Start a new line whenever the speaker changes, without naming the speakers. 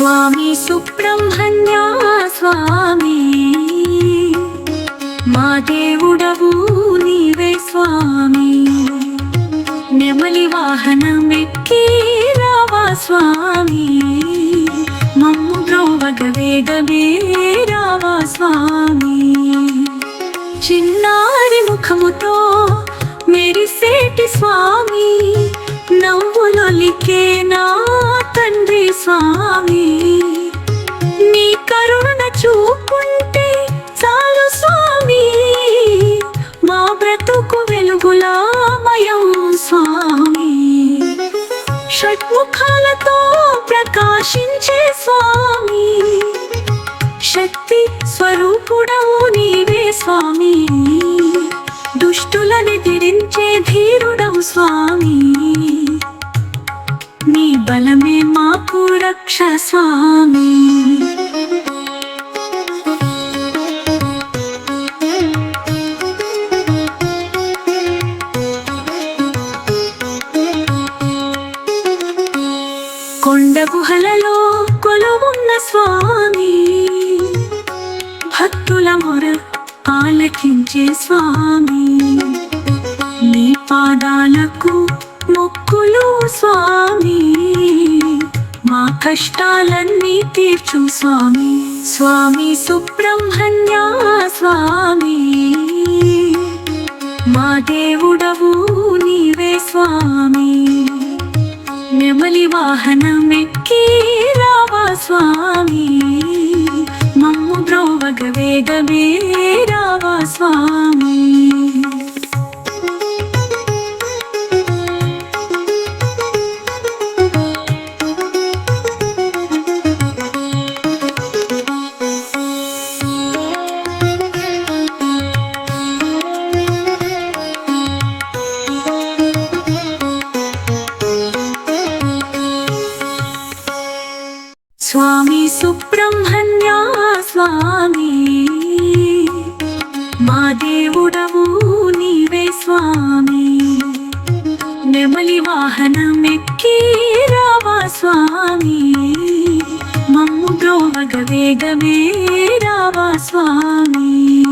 స్వామి సుబ్రహ్మణ్య స్వామి. మా దేవుడవు నీవే స్వామి. నెమలి వాహనమెక్కి రావా స్వామి. మమ్ము ద్రోవగ వేగమే రావా స్వామి. చిన్నారి ముఖముతో మెరిసేటి స్వామి. నవ్వులొలికే నా తండ్రి స్వామి. బ్రతుకు వెలుగులామయం స్వామి. షట్ముఖాలతో ప్రకాశించే స్వామి. శక్తి స్వరూపుడవు నీవే స్వామి. దుష్టులని తిరించే ధీరుడవు స్వామి. నీ బలమే మాకు రక్ష స్వామి. కొండ గుహలలో కొలువున్న స్వామి. భక్తుల మొర ఆలకించే స్వామి. నీ పాదాలకు మొక్కులు స్వామి. మా కష్టాలన్నీ తీర్చు స్వామి. స్వామి సుబ్రహ్మణ్య స్వామి. మా దేవుడవు నీవే స్వామి. నెమలి వాహనమెక్కి రావా స్వామి. మమ్ము ద్రోవగ వేగమే రావా స్వామి. స్వామి సుబ్రహ్మణ్య స్వామి. మా దేవుడవు నీవే స్వామి. నెమలి వాహనమెక్కి రావా స్వామి. మమ్ము ద్రోవగ వేగమే రావా స్వామి.